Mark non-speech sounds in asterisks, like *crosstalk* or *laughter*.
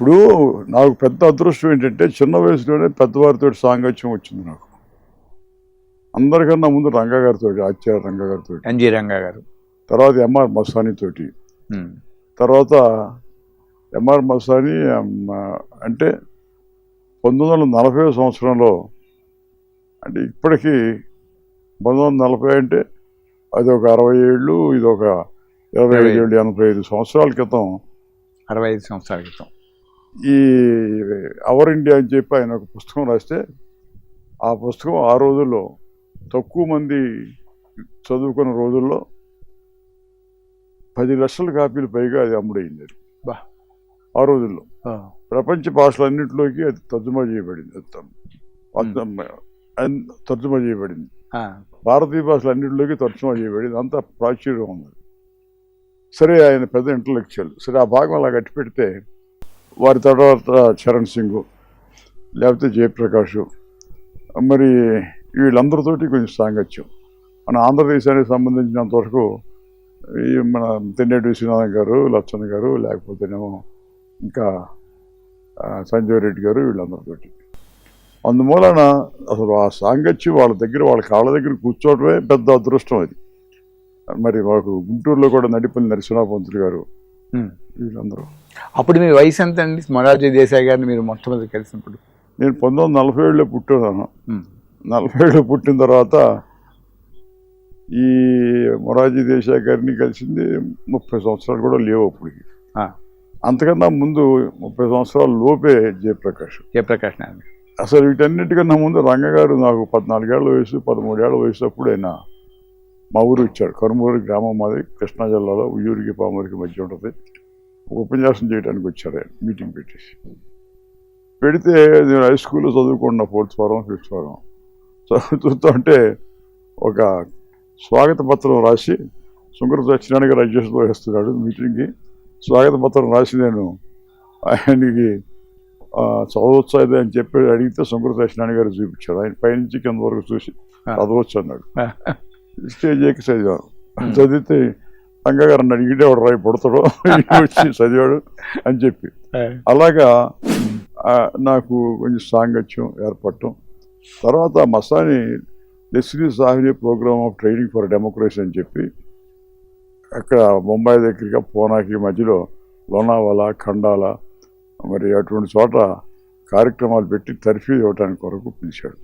ఇప్పుడు నాకు పెద్ద అదృష్టం ఏంటంటే చిన్న వయసులోనే పెద్దవారితో సాంగత్యం వచ్చింది నాకు. అందరికన్నా ముందు రంగా గారితో ఆచార్య రంగా గారితో. ఎన్జి రంగా గారు. తర్వాత ఎంఆర్ మస్తానీ తోటి. తర్వాత ఎంఆర్ మస్తానీ అమ్, అంటే పంతొమ్మిది వందల నలభై సంవత్సరంలో అంటే ఇప్పటికీ పంతొమ్మిది వందల నలభై అంటే అది ఒక అరవై ఏళ్ళు ఇది ఒక ఇరవై ఐదు ఏళ్ళు ఎనభై ఐదు సంవత్సరాల క్రితం. అరవై ఐదు సంవత్సరాల క్రితం. ఈ అవర్ ఇండియా అని చెప్పి ఆయన ఒక పుస్తకం రాస్తే ఆ పుస్తకం ఆ రోజుల్లో తక్కువ మంది చదువుకున్న రోజుల్లో పది లక్షల కాపీలు పైగా అది అమ్ముడైంది అది. బా. ఆ రోజుల్లో. ప్రపంచ భాషలన్నింటిలోకి అది తర్జుమా చేయబడింది తర్జుమా చేయబడింది. భారతీయ భాషలన్నింటిలోకి తర్జుమా చేయబడింది. అంత ప్రాచుర్యం ఉంది సరే ఆయన పెద్ద ఇంటలెక్చువల్ సరే ఆ భాగం అలా కట్టి పెడితే వారి తర్వాత చరణ్ సింగ్ లేకపోతే జయప్రకాష్. మరి వీళ్ళందరితోటి కొంచెం సాంగత్యం. మన ఆంధ్రదేశానికి సంబంధించినంత వరకు ఈ మన తెన్నేటి విశ్వనాథన్ గారు లచ్చన్ గారు లేకపోతేనేమో ఇంకా సంజయ్ రెడ్డి గారు వీళ్ళందరితోటి. అందుమూలన అసలు ఆ సాంగత్యం వాళ్ళ దగ్గర వాళ్ళ కాళ్ళ దగ్గర కూర్చోవడమే పెద్ద అదృష్టం అది. మరి మాకు గుంటూరులో కూడా నడిపల్లి నరసింహపంతులు గారు వీళ్ళందరూ. అప్పుడు మీ వయసు ఎంత అండి మొరార్జీ దేశాయ్ గారిని మీరు మొట్టమొదటి కలిసినప్పుడు. నేను పంతొమ్మిది వందల నలభై ఏడులో పుట్టున్నాను ఉమ్. నలభై ఏళ్ళు పుట్టిన తర్వాత ఈ మొరాజీ దేశాయ్ గారిని కలిసింది ముప్పై సంవత్సరాలు కూడా లేవు అప్పటికి. అంతకన్నా ముందు ముప్పై సంవత్సరాల లోపే జయప్రకాష్. జయప్రకాష్. అసలు వీటన్నిటికన్నా ముందు రంగగారు నాకు పద్నాలుగేళ్ళ వయసు పదమూడేళ్ళ వయసు అప్పుడు ఆయన మా ఊరు ఇచ్చాడు. కరుమూరు గ్రామం మాది కృష్ణా జిల్లాలో ఉయ్యూరికి పామూరికి మధ్య ఉంటుంది. ఒక ఉపన్యాసం చేయడానికి వచ్చారు ఆయన మీటింగ్ పెట్టేసి. పెడితే నేను హై స్కూల్లో చదువుకున్న ఫోర్త్ ఫారం ఫిఫ్త్ ఫారం చదువుతుంటే ఒక స్వాగత పత్రం రాసి సుంకర సత్యనారాయణ గారు అధ్యక్షత వహిస్తున్నాడు మీటింగ్కి. స్వాగత పత్రం రాసి నేను ఆయనకి చదవచ్చు అది అని చెప్పి అడిగితే శంకర సత్యనారాయణ గారు చూపించాడు. ఆయన పైనుంచి కింద వరకు చూసి. చదవచ్చు అన్నాడు. ఆ, స్టేజ్ ఎక్కి చదివాను చదివితే రంగా గారు అన్నాడు ఈడే వాడు రాయి పుడతాడు. *laughs* వచ్చి చదివాడు అని చెప్పి. అలాగా నాకు కొంచెం సాంగత్యం ఏర్పడటం. తర్వాత Mastani Leslie Sahni program of training for democracy అని చెప్పి అక్కడ ముంబై దగ్గరగా పూనాకి మధ్యలో లోనావాలా ఖండాల మరి అటువంటి చోట కార్యక్రమాలు పెట్టి తర్ఫీ ఇవ్వడానికి కొరకు పిలిచాడు.